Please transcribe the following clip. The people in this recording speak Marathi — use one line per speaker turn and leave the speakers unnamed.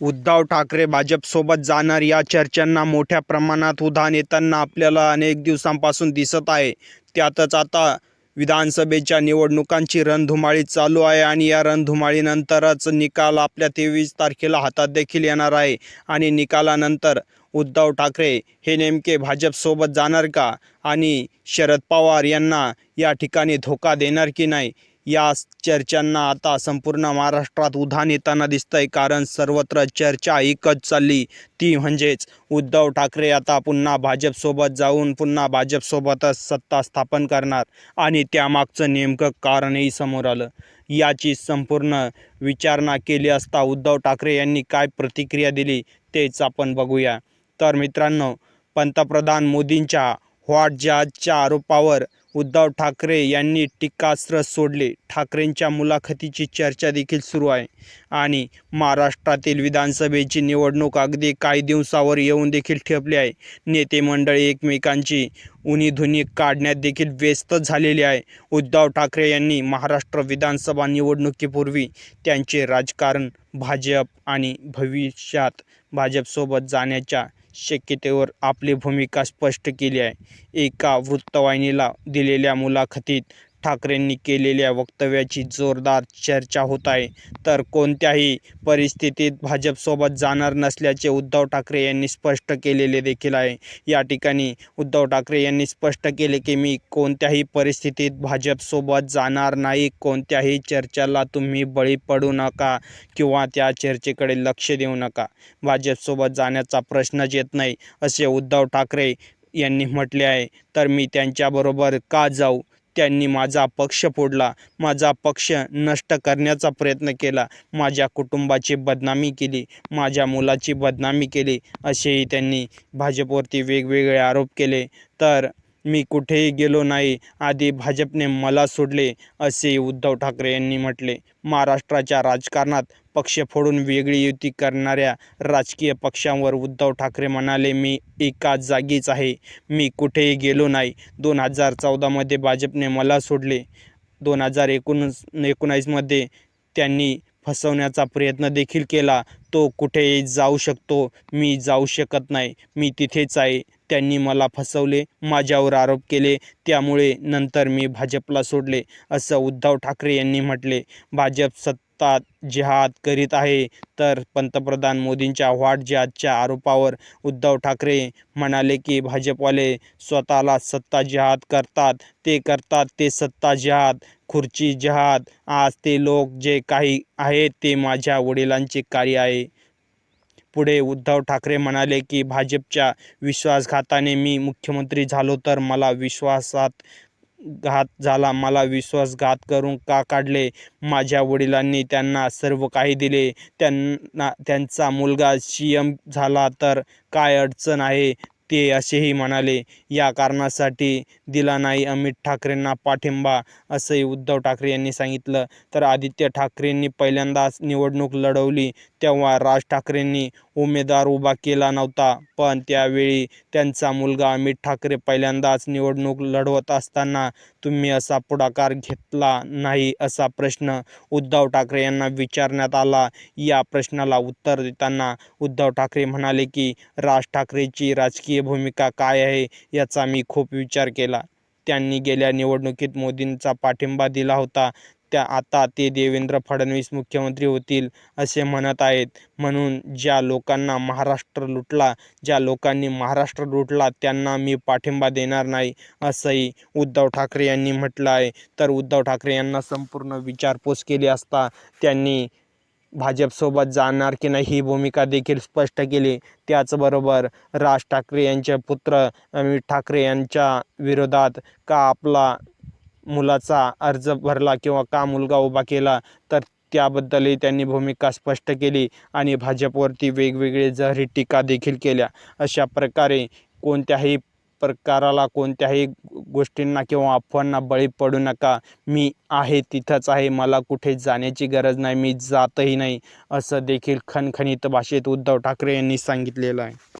उद्धव ठाकरे भाजपसोबत जाणार या चर्चांना मोठ्या प्रमाणात उधाण येताना आपल्याला अनेक दिवसांपासून दिसत आहे. त्यातच आता विधानसभेच्या निवडणुकांची रणधुमाळी चालू आहे आणि या रणधुमाळीनंतरच निकाल आपल्या तेवीस तारखेला हातात देखील येणार आहे. आणि निकालानंतर उद्धव ठाकरे हे नेमके भाजपसोबत जाणार का? आणि शरद पवार यांना या ठिकाणी धोका देणार की नाही? या चर्चांना आता संपूर्ण महाराष्ट्रात उधाण येताना दिसतंय कारण सर्वत्र चर्चा एकच चालली. ती म्हणजेच उद्धव ठाकरे आता पुन्हा भाजपसोबत जाऊन पुन्हा भाजपसोबतच सत्ता स्थापन करणार आणि त्यामागचं नेमकं कारणही समोर आलं. याची संपूर्ण विचारणा केली असता उद्धव ठाकरे यांनी काय प्रतिक्रिया दिली तेच आपण बघूया. तर मित्रांनो पंतप्रधान मोदींच्या व्हॉट जहाजच्या आरोपावर उद्धव ठाकरे यांनी टीकास्त्र सोडले. ठाकरेंच्या मुलाखतीची चर्चा देखील सुरू आहे. आणि महाराष्ट्रातील विधानसभेची निवडणूक अगदी काही दिवसावर येऊन देखील ठेपली आहे. नेते मंडळी एकमेकांची उनीधुनी काढण्यात देखील व्यस्त झालेली आहे. उद्धव ठाकरे यांनी महाराष्ट्र विधानसभा निवडणुकीपूर्वी त्यांचे राजकारण भाजप आणि भविष्यात भाजपसोबत जाण्याच्या शक्यतेवर आपली भूमिका स्पष्ट केली आहे. एका वृत्तवाहिनीला दिलेल्या मुलाखतीत ठाकरेंनी केलेल्या वक्तव्याची जोरदार चर्चा होत आहे. तर कोणत्याही परिस्थितीत भाजपसोबत जाणार नसल्याचे उद्धव ठाकरे यांनी स्पष्ट केलेले देखील आहे. या ठिकाणी उद्धव ठाकरे यांनी स्पष्ट केले की मी कोणत्याही परिस्थितीत भाजपसोबत जाणार नाही. कोणत्याही चर्चेला तुम्ही बळी पडू नका किंवा त्या चर्चेकडे लक्ष देऊ नका. भाजपसोबत जाण्याचा प्रश्नच येत नाही असे उद्धव ठाकरे यांनी म्हटले आहे. तर मी त्यांच्याबरोबर का जाऊ? त्यांनी माझा पक्ष फोडला. माझा पक्ष नष्ट करण्याचा प्रयत्न केला. माझ्या कुटुंबाची बदनामी केली. माझ्या मुलाची बदनामी केली. असेही त्यांनी भाजपवरती वेगवेगळे आरोप केले. तर मी कुठेही गेलो नाही. आधी भाजपने मला सोडले असे उद्धव ठाकरे यांनी म्हटले. महाराष्ट्राच्या राजकारणात पक्ष फोडून वेगळी युती करणाऱ्या राजकीय पक्षांवर उद्धव ठाकरे म्हणाले मी एका जागीच आहे. मी कुठेही गेलो नाही. दोन हजार चौदामध्ये भाजपने मला सोडले. दोन हजार एकोणीस एकोणावीसमध्ये त्यांनी फसवण्याचा प्रयत्न देखील केला. तो कुठेही जाऊ शकतो. मी जाऊ शकत नाही. मी तिथेच आहे. त्यांनी मला फसवले माझ्यावर आरोप केले. त्यामुळे नंतर मी भाजपला सोडले असं उद्धव ठाकरे यांनी म्हटले. भाजप भारतात जिहाद करीत आहे. तर पंतप्रधान मोदींच्या व्हॉट जिहादच्या आरोपावर उद्धव ठाकरे म्हणाले की भाजपवाले स्वतःला सत्ता जिहाद करतात. ते करतात ते सत्ता जिहाद खुर्ची जिहाद. आज ते लोक जे काही आहेत ते माझ्या वडिलांचे कार्य आहे. पुढे उद्धव ठाकरे म्हणाले की भाजपच्या विश्वासघाताने मी मुख्यमंत्री झालो तर मला विश्वासात घात झाला. मला विश्वासघात करून का काढले? माझ्या वडिलांनी त्यांना सर्व काही दिले. त्यांना त्यांचा मुलगा सी एम झाला तर काय अडचण आहे? ते असेही म्हणाले या कारणासाठी दिला नाही अमित ठाकरेंना पाठिंबा असंही उद्धव ठाकरे यांनी सांगितलं. तर आदित्य ठाकरेंनी पहिल्यांदाच निवडणूक लढवली तेव्हा राज ठाकरेंनी उमेदवार उभा केला नव्हता. पण त्यावेळी त्यांचा मुलगा अमित ठाकरे पहिल्यांदाच निवडणूक लढवत असताना तुम्ही असा पुढाकार घेतला नाही असा प्रश्न उद्धव ठाकरे यांना विचारण्यात आला. या प्रश्नाला उत्तर देताना उद्धव ठाकरे म्हणाले की राज ठाकरेची राजकीय भूमिका काय आहे याचा मी खूप विचार केला. त्यांनी गेल्या निवडणुकीत मोदींचा पाठिंबा दिला होता. त्या आता ते देवेंद्र फडणवीस मुख्यमंत्री होतील असे म्हणत आहेत. म्हणून ज्या लोकांना महाराष्ट्र लुटला ज्या लोकांनी महाराष्ट्र लुटला त्यांना मी पाठिंबा देणार नाही असंही उद्धव ठाकरे यांनी म्हटलं आहे. तर उद्धव ठाकरे यांना संपूर्ण विचारपूस केली असता त्यांनी भाजपसोबत जाणार की नाही ही भूमिका देखील स्पष्ट केली. त्याचबरोबर राज ठाकरे यांचे पुत्र अमित ठाकरे यांच्या विरोधात का आपला मुलाचा अर्ज भरला किंवा का मुलगा उभा केला तर त्याबद्दलही त्यांनी भूमिका स्पष्ट केली आणि भाजपवरती वेगवेगळे जहरी टीका देखील केल्या. अशा प्रकारे कोणत्याही प्रकाराला कोणत्याही गोष्टींना किंवा अफवांना बळी पडू नका. मी आहे तिथंच आहे. मला कुठे जाण्याची गरज नाही. मी जातही नाही. असं देखील खणखणीत भाषेत उद्धव ठाकरे यांनी सांगितलेलं आहे.